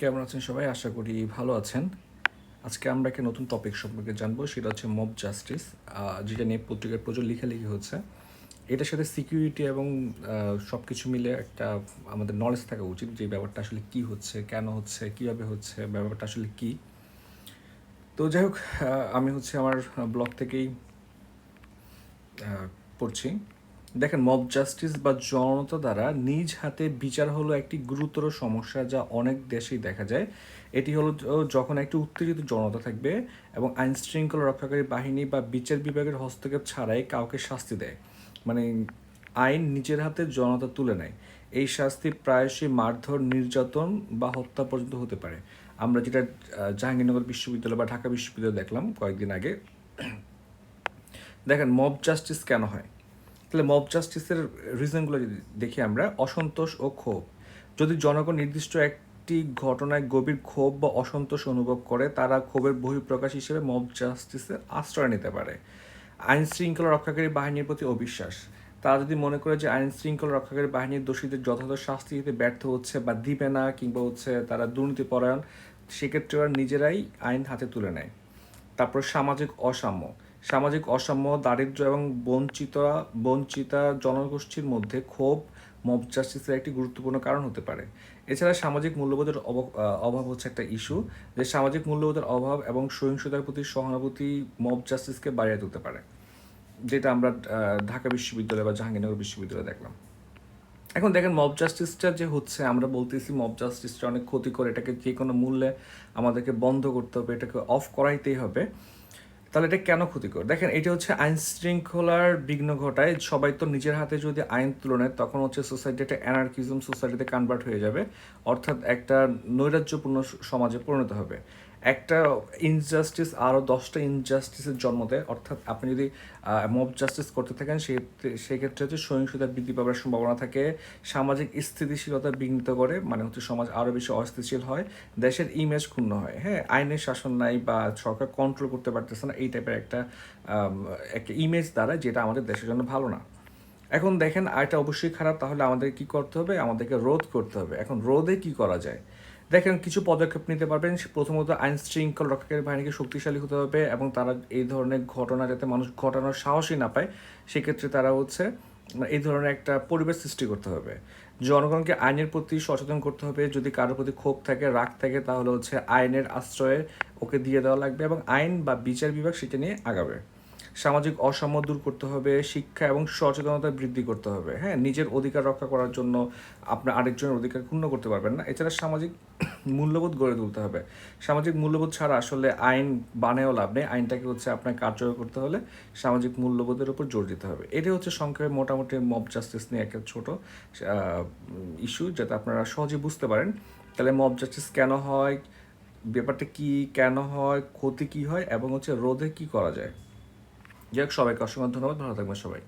কেমন আছেন সবাই? আশা করি ভালো আছেন। আজকে আমরা একটা নতুন টপিক সম্পর্কে জানব, সেটা হচ্ছে মব জাস্টিস যেটা নিয়ে পত্রিকার প্রচুর লেখালেখি হচ্ছে। এটার সাথে সিকিউরিটি এবং সব কিছু মিলে একটা আমাদের নলেজ থাকা উচিত, যে ব্যাপারটা আসলে কি হচ্ছে, কেন হচ্ছে, কীভাবে হচ্ছে, ব্যাপারটা আসলে কি। তো যাই হোক আমি হচ্ছে আমার ব্লগ থেকেই পড়ছি। দেখেন মব জাস্টিস বা জনতা দ্বারা নিজ হাতে বিচার হলো একটি গুরুতর সমস্যা যা অনেক দেশেই দেখা যায়। এটি হলো যখন একটি উত্তেজিত জনতা থাকবে এবং আইন শৃঙ্খলা রক্ষাকারী বাহিনী বা বিচার বিভাগের হস্তক্ষেপ ছাড়াই কাউকে শাস্তি দেয়। মানে আইন নিজের হাতে জনতা তুলে নেয়। এই শাস্তি প্রায়শই মারধর, নির্যাতন বা হত্যা পর্যন্ত হতে পারে। আমরা যেটা জাহাঙ্গীরনগর বিশ্ববিদ্যালয় বা ঢাকা বিশ্ববিদ্যালয় দেখলাম কয়েকদিন আগে। দেখেন মব জাস্টিস কেন হয়? তাহলে মব জাস্টিসের রিজনগুলো যদি দেখি আমরা, অসন্তোষ ও ক্ষোভ। যদি জনগণ নির্দিষ্ট একটি ঘটনায় গভীর ক্ষোভ বা অসন্তোষ অনুভব করে, তারা ক্ষোভের বহিঃপ্রকাশ হিসেবে মব জাস্টিসের আশ্রয় নিতে পারে। আইন শৃঙ্খলা রক্ষাকারী বাহিনীর প্রতি অবিশ্বাস। তারা যদি মনে করে যে আইন শৃঙ্খলা রক্ষাকারী বাহিনীর দোষীদের যথাযথ শাস্তি দিতে ব্যর্থ হচ্ছে বা দিবে না কিংবা হচ্ছে তারা দুর্নীতিপরায়ণ, সেক্ষেত্রে ওরা নিজেরাই আইন হাতে তুলে নেয়। তারপর সামাজিক অসাম্য। সামাজিক অসাম্য, দারিদ্র্য এবং বঞ্চিত বঞ্চিতা জনগোষ্ঠীর মধ্যে ক্ষোভ মব জাস্টিসের একটি গুরুত্বপূর্ণ কারণ হতে পারে। এছাড়া সামাজিক মূল্যবোধের অভাব হচ্ছে একটা ইস্যু যে সামাজিক মূল্যবোধের অভাব এবং সহিংসতার প্রতি সহানুভূতি মব জাস্টিসকে বাড়িয়ে তুলতে পারে, যেটা আমরা ঢাকা বিশ্ববিদ্যালয় বা জাহাঙ্গীরনগর বিশ্ববিদ্যালয়ে দেখলাম। এখন দেখেন মব জাস্টিসটা যে হচ্ছে, আমরা বলতেছি মব জাস্টিসটা অনেক ক্ষতিকর, এটাকে যে কোনো মূল্যে আমাদেরকে বন্ধ করতে হবে, এটাকে অফ করাইতেই হবে। তাহলে এটা কেন ক্ষতিকর? দেখেন, এটা হচ্ছে আইন শৃঙ্খলার বিঘ্ন ঘটায়। সবাই তো নিজের হাতে যদি আইন তুলে নেয়, তখন হচ্ছে সোসাইটি একটা অ্যানার্কিজম সোসাইটিতে কনভার্ট হয়ে যাবে। অর্থাৎ একটা নৈরাজ্যপূর্ণ সমাজে পরিণত হবে। একটা ইনজাস্টিস আরও দশটা ইনজাস্টিসের জন্ম দেয়। অর্থাৎ আপনি যদি মব জাস্টিস করতে থাকেন, সেক্ষেত্রে হচ্ছে সহিংসতা বৃদ্ধি পাওয়ার সম্ভাবনা থাকে। সামাজিক স্থিতিশীলতা বিঘ্নিত করে মানে হচ্ছে সমাজ আরও বেশি অস্থিতিশীল হয়। দেশের ইমেজ ক্ষুণ্ণ হয়। হ্যাঁ আইনের শাসন নাই বা সরকার কন্ট্রোল করতে পারতেছে না, এই টাইপের একটা একটা ইমেজ দ্বারা, যেটা আমাদের দেশের জন্য ভালো না। এখন দেখেন আয়টা অবশ্যই খারাপ, তাহলে আমাদের কি করতে হবে? আমাদেরকে রোধ করতে হবে। এখন রোধে কি করা যায়? দেখেন, কিছু পদক্ষেপ নিতে পারবেন। প্রথমত, আইন শৃঙ্খল রক্ষাকারী বাহিনীকে শক্তিশালী হতে হবে এবং তারা এই ধরনের ঘটনা যাতে মানুষ ঘটানোর সাহসই না পায়, সেক্ষেত্রে তারা হচ্ছে, এই ধরনের একটা পরিবেশ সৃষ্টি করতে হবে। জনগণকে আইনের প্রতি সচেতন করতে হবে। যদি কারোর প্রতি ক্ষোভ থাকে, রাগ থাকে, তাহলে হচ্ছে আইনের আশ্রয়ে ওকে দিয়ে দেওয়া লাগবে এবং আইন বা বিচার বিভাগ সেটা নিয়ে আগাবে। সামাজিক অসাম্য দূর করতে হবে, শিক্ষা এবং সচেতনতা বৃদ্ধি করতে হবে। হ্যাঁ নিজের অধিকার রক্ষা করার জন্য আপনার আরেকজনের অধিকার ক্ষুণ্ণ করতে পারবেন না। এছাড়া সামাজিক মূল্যবোধ গড়ে তুলতে হবে। সামাজিক মূল্যবোধ ছাড়া আসলে আইন বানায়ও লাভ নেই। আইনটাকে হচ্ছে আপনার কার্যকর করতে হলে সামাজিক মূল্যবোধের উপর জোর দিতে হবে। এটাই হচ্ছে সংক্ষেপে মোটামুটি মব জাস্টিস নিয়ে একটা ছোট ইস্যু যাতে আপনারা সহজে বুঝতে পারেন। তাহলে মব জাস্টিস কেন হয়? ব্যাপারটা কি, কেন হয়? ক্ষতি কি হয়? এবং হচ্ছে রোধে কি করা যায়? যাই হোক, সবাইকে অসংখ্য ধন্যবাদ। ভালো থাকবেন সবাই।